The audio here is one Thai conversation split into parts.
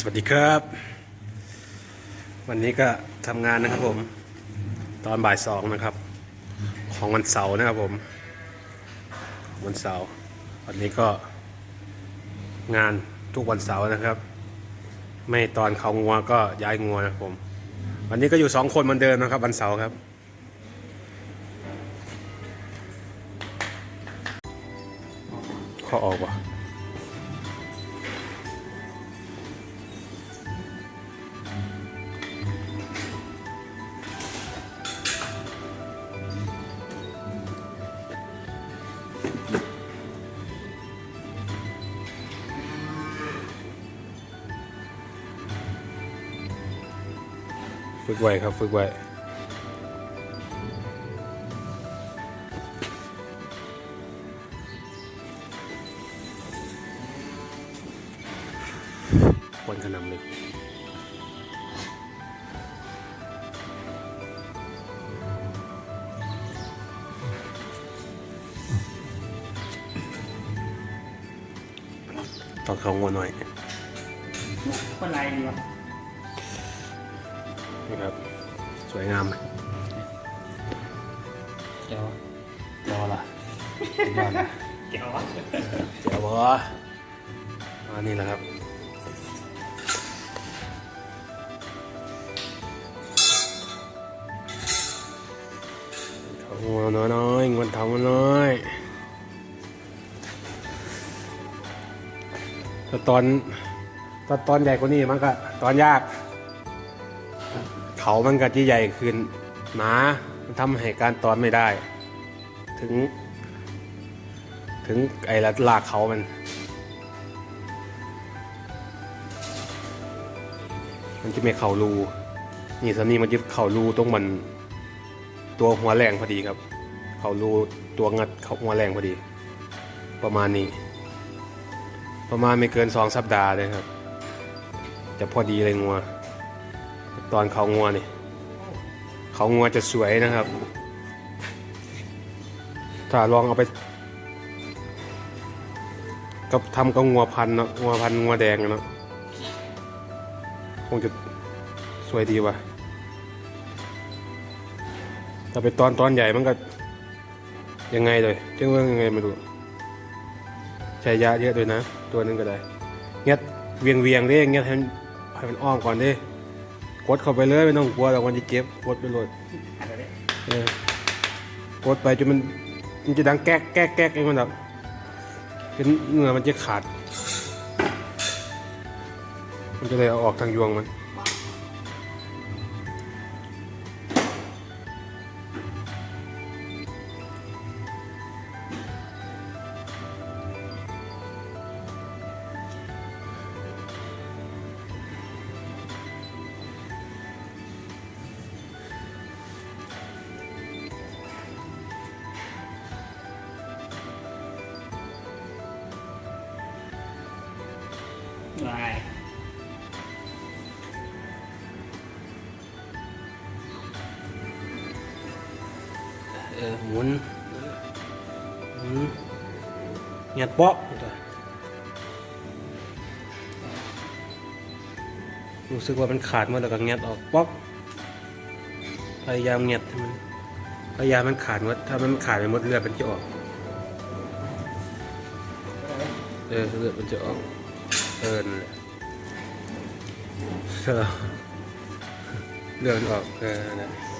สวัสดีครับ วันนี้ก็ทำงานนะครับผม ตอนบ่ายสองนะครับ ของวันเสาร์นะครับผม วันเสาร์วันนี้ก็งานทุกวันเสาร์นะครับ ไม่ตอนเขางัวก็ย้ายงัวนะครับผม วันนี้ก็อยู่สองคนเหมือนเดิมนะครับ วันเสาร์ครับข้อออกว่ะ ฝึกไว้ครับฝึกไว้วันขนำเลยตอนเขางัวหน่อยคนไรดีวะ นี่ครับ สวยงามไหมเจ้ารอละยอดละเจ้าวะเจ๋วบออันนี้แหละครับทำงัวน้อยๆงันทำน้อยแต่ตอนตอนตอนใหญ่กว่านี้มันก็ตอนยาก เขามันก็จะใหญ่ขึ้นหนามันทำให้การตอนไม่ได้ ถึง ถึงไอ้ละลากเขามัน มันจะไม่เข่ารูนี่สันนี่มันจะเข่ารูตรงมัน ตัวหัวแรงพอดีครับ เข่ารูตัวงัดเขาหัวแรงพอดี ประมาณนี้ ประมาณไม่เกินสองสัปดาห์เลยครับ จะพอดีเลยงัว ตอนเขางัวนี่เขางัวจะสวยนะครับ ถ้าลองเอาไปกับทำกับงัวพันเนาะงัวพันงัวแดงเนาะคงจะสวยดีว่ะแต่ไปตอนตอนใหญ่มันก็ ยังไงเลยจังว่ายังไงไม่รู้ใช้ยาเยอะด้วยนะ ตัวนึงก็ได้เงี้ยเวียงเวียงๆเด้เงี้ยให้มันให้มันอ้อมก่อนเด้ กดเข้าไปเลยไม่ต้องกลัวแต่วันจะเจ็บกดไปเลยเออกดไปจนมันมันจะดังแก๊กแก๊กแก๊กเองมันแบบเป็นเนื้อมันจะขาด มันจะเลยเอาออกทางยวงมัน ออหมุนหมุนเงียดเปาะรู้สึกว่ามันขาดหมดแล้วก็เงียดออกป๊อกพยายามเงียดให้มันพยายามมันขาดหมดถ้ามันขาดไปหมดเลือดมันจะออกเออเลือดมันจะออกเออนั่นแหละเออเลือดมันออกเออนั่นแหละ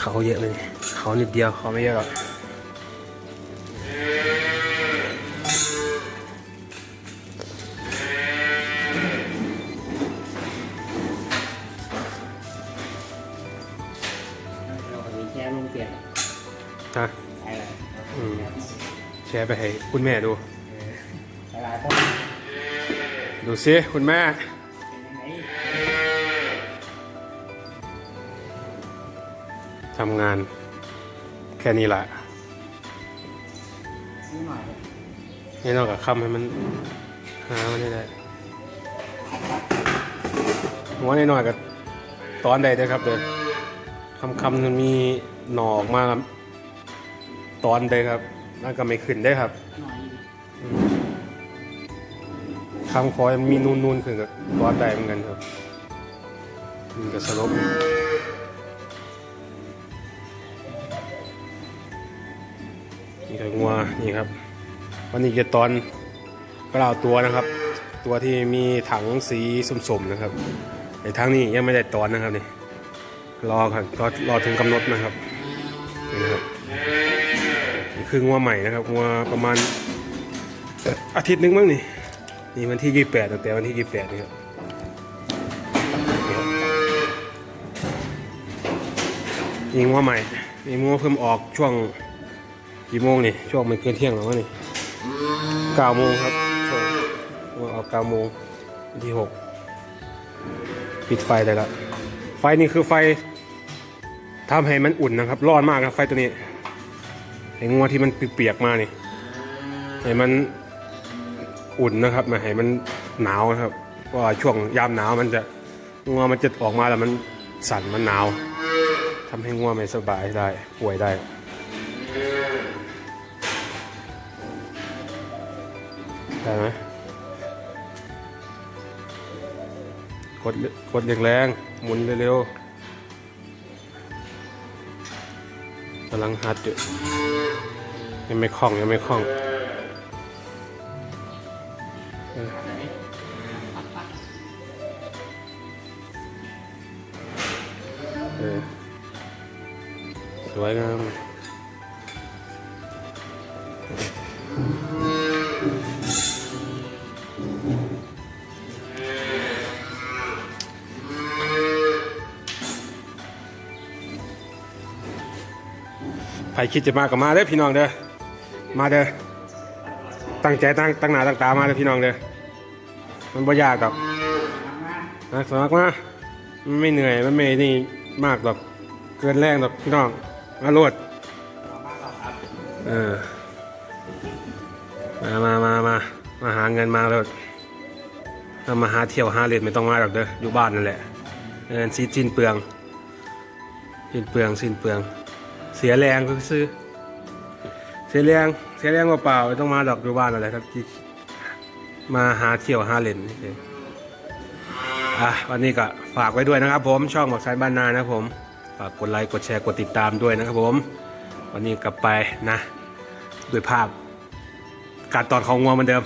เขาเยอะเลย เขานิดเดียวเขาไม่เยอะหรอกเราคนนี้แช่ลงเปลี่ยนฮะใช่เลยอืมแชร์ไปให้คุณแม่ดูหลายคนดูซิคุณแม่ ทำงาน แค่นี้แหละนิดหน่อยนี่นอกจากคำให้มันหามันให้ได้หัวในหน่อยกับตอนใดเด้ครับเด้อคำคำมันมีหนอออกมาครับตอนใดครับนั่นก็ไม่ขึ้นได้ครับหน่อยอืมข้างคอยมันมีนูนๆขึ้นกับตอนใดเหมือนกันครับมันก็สลบ นี่ก็งัวนี่ครับ วันนี้จะตอนกระเหล่าตัวนะครับ ตัวที่มีถังสีสมๆนะครับไอ้ทั้งนี้ยังไม่ได้ตอนนะครับนี่รอครับรอรอถึงกำหนดนะครับนี่นะครับนี่คืองัวใหม่นะครับงัวประมาณอาทิตย์นึงมั้งนี่นี่วันที่28ตั้งแต่วันที่28นี่ครับนี่ครับนี่งัวใหม่นี่งัวเพิ่มออกช่วง กี่โมงนี่ช่วงมันเกินเที่ยงแล้วนี่เก้าโมงครับช่วงเอาเก้าโมงวันที่หกปิดไฟได้ล้วไฟนี่คือไฟทำให้มันอุ่นนะครับ ร้อนมากครับไฟตัวนี้ไอ้งัวที่มันเปียกๆมานี่ให้มันอุ่นนะครับไมาให้มันหนาวนะครับเพราะช่วงยามหนาวมันจะงัวมันจะออกมาแล้วมันสั่นมันหนาวทำให้งัวไม่สบายได้ป่วยได้ ได้ไหมกดกดแรงๆหมุนเร็วๆกำลังหัดอยู่ยังไม่คล่องยังไม่คล่องเออสวยงาม ใครคิดจะมาก็มาเด้อพี่น้องเด้อมาเด้อตั้งใจตั้งตั้งหน้าตั้งตามาเด้อพี่น้องเด้อมันบ่ยากกับนะสมัครมามันไม่เหนื่อยมันไม่นี่มากหรอกเกินแรงหรอกพี่น้องมาโลดเออมามามามามาหาเงินมาเลยถ้ามาหาเที่ยวหาเล่นไม่ต้องมาหรอกเด้ออยู่บ้านนั่นแหละเงินซีสิ้นเปลืองสิ้นเปลืองสิ้นเปลือง เสียแรงก็ซื้อ เสียแรงเสียแรงเปล่าๆไม่ต้องมาดอกอยู่บ้านอะไรครับที่มาหาเที่ยวหาเล่นนี่เองอะวันนี้ก็ฝากไว้ด้วยนะครับ ผมช่องหมอกสายบ้านนานะครับผมฝากกดไลค์กดแชร์กดติดตามด้วยนะครับผม วันนี้กลับไปนะ ด้วยภาพ การตอนของงัวเหมือนเดิม